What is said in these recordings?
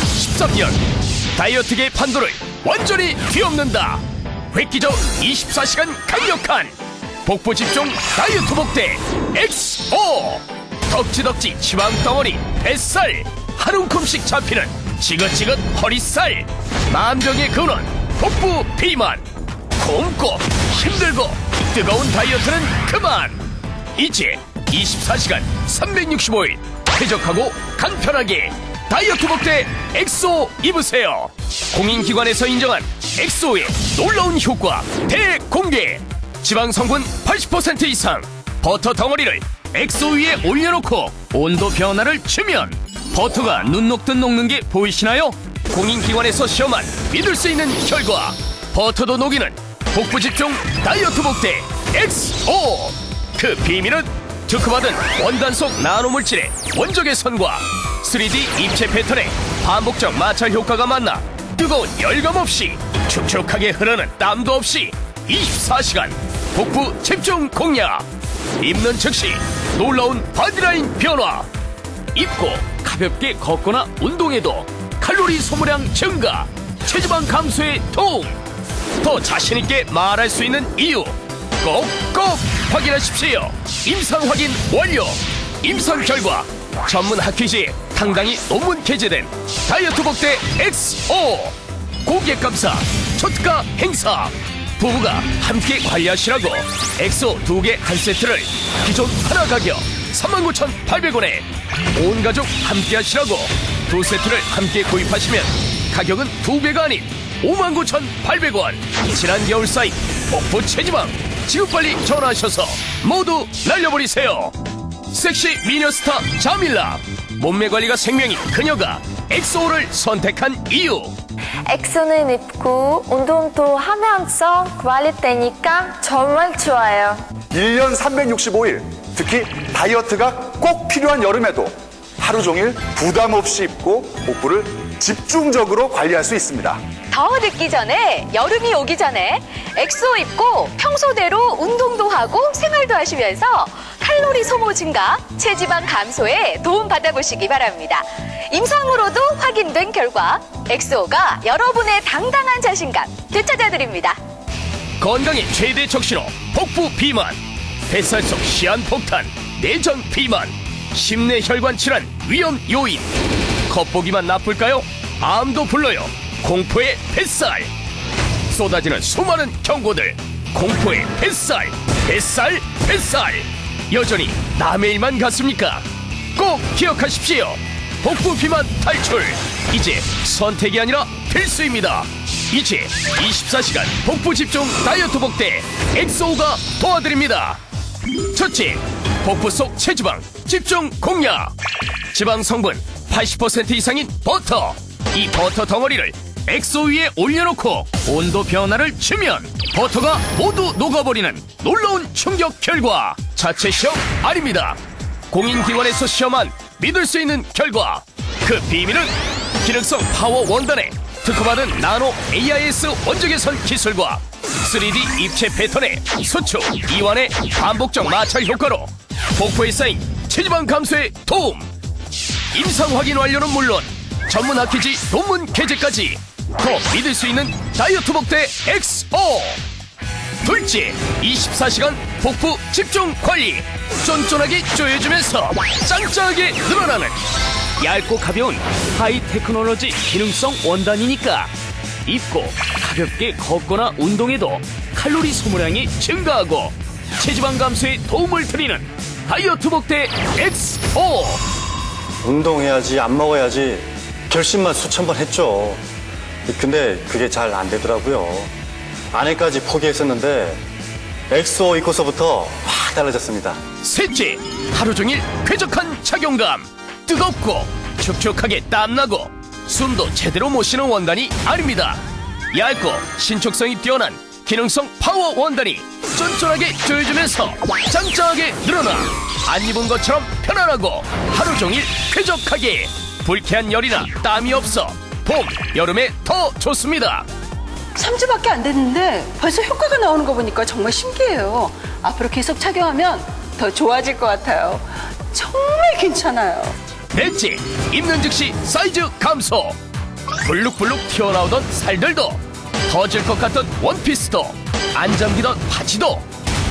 2013년 다이어트계 판도를 완전히 뒤엎는다. 획기적 24시간 강력한 복부 집중 다이어트 복대 XO 덕지덕지 지방 덩어리 뱃살 한 움큼씩 잡히는 지긋지긋 허리살 만병의 근원 복부 비만. 굶고 힘들고 뜨거운 다이어트는 그만. 이제 24시간 365일 쾌적하고 간편하게 다이어트 복대 엑소 입으세요. 공인기관에서 인정한 엑소의 놀라운 효과 대공개. 지방 성분 80% 이상. 버터 덩어리를 엑소 위에 올려놓고 온도 변화를 주면 버터가 눈 녹듯 녹는 게 보이시나요? 공인기관에서 시험한 믿을 수 있는 결과. 버터도 녹이는 복부 집중 다이어트 복대 엑소. 그 비밀은 특허받은 원단속 나노물질의 원적의 선과 3D 입체 패턴의 반복적 마찰 효과가 만나 뜨거운 열감 없이 촉촉하게 흐르는 땀도 없이 24시간 복부 집중 공략 입는 즉시 놀라운 바디라인 변화. 입고 가볍게 걷거나 운동해도 칼로리 소모량 증가. 체지방 감소에 도움. 더 자신있게 말할 수 있는 이유. 꼭꼭 확인하십시오. 임상 확인 완료. 임상 결과. 전문 학회지에 당당히 논문 게재된 다이어트 복대 XO 고객 감사 초특가 행사. 부부가 함께 관리하시라고 엑소 두 개 한 세트를 기존 하나 가격 39,800원에 온 가족 함께 하시라고 두 세트를 함께 구입하시면 가격은 두 배가 아닌 59,800원. 지난 겨울 사이 복부 체지방 지금 빨리 전화하셔서 모두 날려버리세요. 섹시 미녀 스타 자밀라. 몸매 관리가 생명인 그녀가 엑소를 선택한 이유. 엑소는 입고 운동도 하면서 관리 되니까 정말 좋아요. 1년 365일, 특히 다이어트가 꼭 필요한 여름에도 하루 종일 부담 없이 입고 복부를 집중적으로 관리할 수 있습니다. 더 늦기 전에 여름이 오기 전에 엑소 입고 평소대로 운동도 하고 생활도 하시면서 칼로리 소모 증가, 체지방 감소에 도움 받아보시기 바랍니다. 임상으로도 확인된 결과 엑소가 여러분의 당당한 자신감 되찾아드립니다. 건강의 최대 적신호 복부 비만 뱃살 속 시한 폭탄 내전 비만 심내 혈관 질환 위험 요인 겉보기만 나쁠까요? 암도 불러요. 공포의 뱃살. 쏟아지는 수많은 경고들. 공포의 뱃살 뱃살 뱃살. 여전히 남의 일만 같습니까? 꼭 기억하십시오. 복부 비만 탈출. 이제 선택이 아니라 필수입니다. 이제 24시간 복부 집중 다이어트 복대 엑소가 도와드립니다. 첫째 복부 속 체지방 집중 공략. 지방 성분 80% 이상인 버터. 이 버터 덩어리를 엑소 위에 올려놓고 온도 변화를 주면 버터가 모두 녹아버리는 놀라운 충격 결과 자체 시험 아닙니다. 공인기관에서 시험한 믿을 수 있는 결과. 그 비밀은 기능성 파워 원단에 특허받은 나노 AIS 원적외선 기술과 3D 입체 패턴의 수축, 이완의 반복적 마찰 효과로 복부에 쌓인 체지방 감소에 도움 임상 확인 완료는 물론 전문 학회지 논문 게재까지 더 믿을 수 있는 다이어트 복대 XO 둘째 24시간 복부 집중 관리. 쫀쫀하게 조여주면서 짱짱하게 늘어나는 얇고 가벼운 하이 테크놀로지 기능성 원단이니까 입고 가볍게 걷거나 운동해도 칼로리 소모량이 증가하고 체지방 감소에 도움을 드리는 다이어트 복대 XO 운동해야지 안 먹어야지 결심만 수천 번 했죠. 근데 그게 잘 안 되더라고요. 아내까지 포기했었는데 엑소 입고서부터 확 달라졌습니다. 셋째, 하루 종일 쾌적한 착용감. 뜨겁고 촉촉하게 땀나고 숨도 제대로 못 쉬는 원단이 아닙니다. 얇고 신축성이 뛰어난 기능성 파워 원단이 쫀쫀하게 조여주면서 짱짱하게 늘어나 안 입은 것처럼 편안하고 하루 종일 쾌적하게 불쾌한 열이나 땀이 없어 봄, 여름에 더 좋습니다. 3주밖에 안 됐는데 벌써 효과가 나오는 거 보니까 정말 신기해요. 앞으로 계속 착용하면 더 좋아질 것 같아요. 정말 괜찮아요. 넷째, 입는 즉시 사이즈 감소. 불룩불룩 튀어나오던 살들도 터질 것 같던 원피스도 안 잠기던 바지도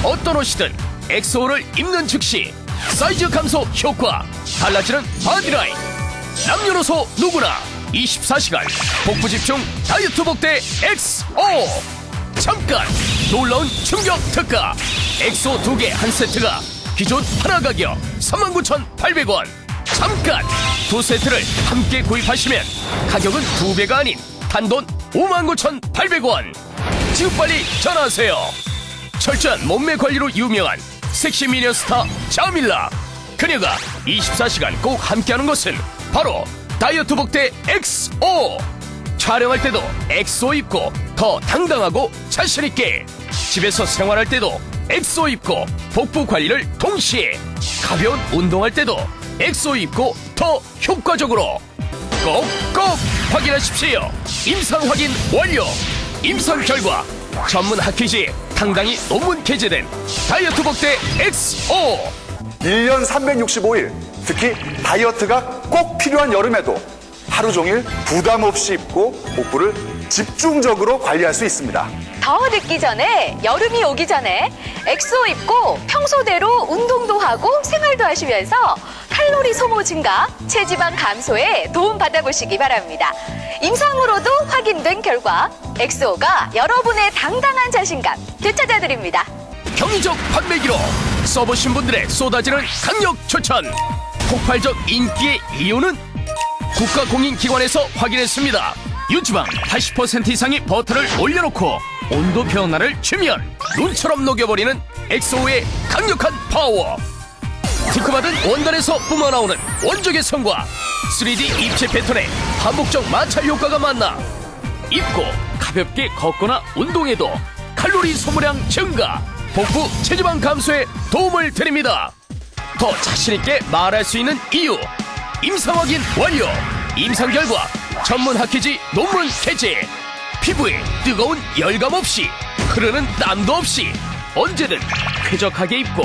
어떤 옷이든 엑소를 입는 즉시 사이즈 감소 효과 달라지는 바디라인. 남녀노소 누구나 24시간 복부 집중 다이어트 복대 엑소. 잠깐 놀라운 충격 특가. 엑소 두 개 한 세트가 기존 하나 가격 39,800원. 잠깐 두 세트를 함께 구입하시면 가격은 두 배가 아닌 단돈 59,800원. 지금 빨리 전화하세요. 철저한 몸매 관리로 유명한 섹시 미녀 스타 자밀라. 그녀가 24시간 꼭 함께하는 것은 바로 다이어트 복 대 XO 촬영할 때도 엑소 입고 더 당당하고 자신있게. 집에서 생활할 때도 엑소 입고 복부 관리를 동시에. 가벼운 운동할 때도 엑소 입고 더 효과적으로 꼭꼭 확인하십시오. 임상 확인 완료. 임상 결과. 전문 학회지에 당당히 논문 게재된 다이어트 복대 XO 1년 365일, 특히 다이어트가 꼭 필요한 여름에도 하루 종일 부담 없이 입고 복부를 집중적으로 관리할 수 있습니다. 더 늦기 전에 여름이 오기 전에 엑소 입고 평소대로 운동도 하고 생활도 하시면서 칼로리 소모 증가, 체지방 감소에 도움 받아보시기 바랍니다. 임상으로도 확인된 결과 엑소가 여러분의 당당한 자신감 되찾아드립니다. 경이적 판매기로 써보신 분들의 쏟아지는 강력 추천 폭발적 인기의 이유는 국가공인기관에서 확인했습니다 유지방 80% 이상의 버터를 올려놓고 온도 변화를 주면 눈처럼 녹여버리는 엑소의 강력한 파워 특허받은 원단에서 뿜어나오는 원적의 성과. 3D 입체 패턴의 반복적 마찰 효과가 만나 입고 가볍게 걷거나 운동해도 칼로리 소모량 증가, 복부 체지방 감소에 도움을 드립니다. 더 자신있게 말할 수 있는 이유 임상 확인 완료. 임상 결과 전문 학회지 논문 게재 피부에 뜨거운 열감 없이 흐르는 땀도 없이 언제든 쾌적하게 입고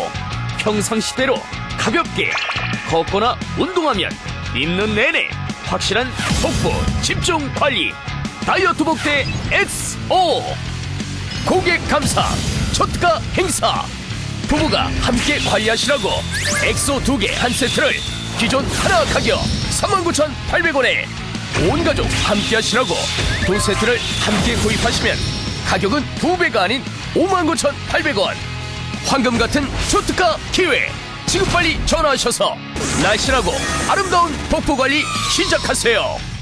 평상시대로 가볍게 걷거나 운동하면 입는 내내 확실한 복부 집중 관리 다이어트 복대 XO 고객 감사 초특가 행사. 부부가 함께 관리하시라고 엑소 두 개 한 세트를 기존 하나 가격 39,800원에 온 가족 함께 하시라고 두 세트를 함께 구입하시면 가격은 두 배가 아닌 59,800원. 황금 같은 초특가 기회 지금 빨리 전화하셔서 날씬하고 아름다운 복부 관리 시작하세요.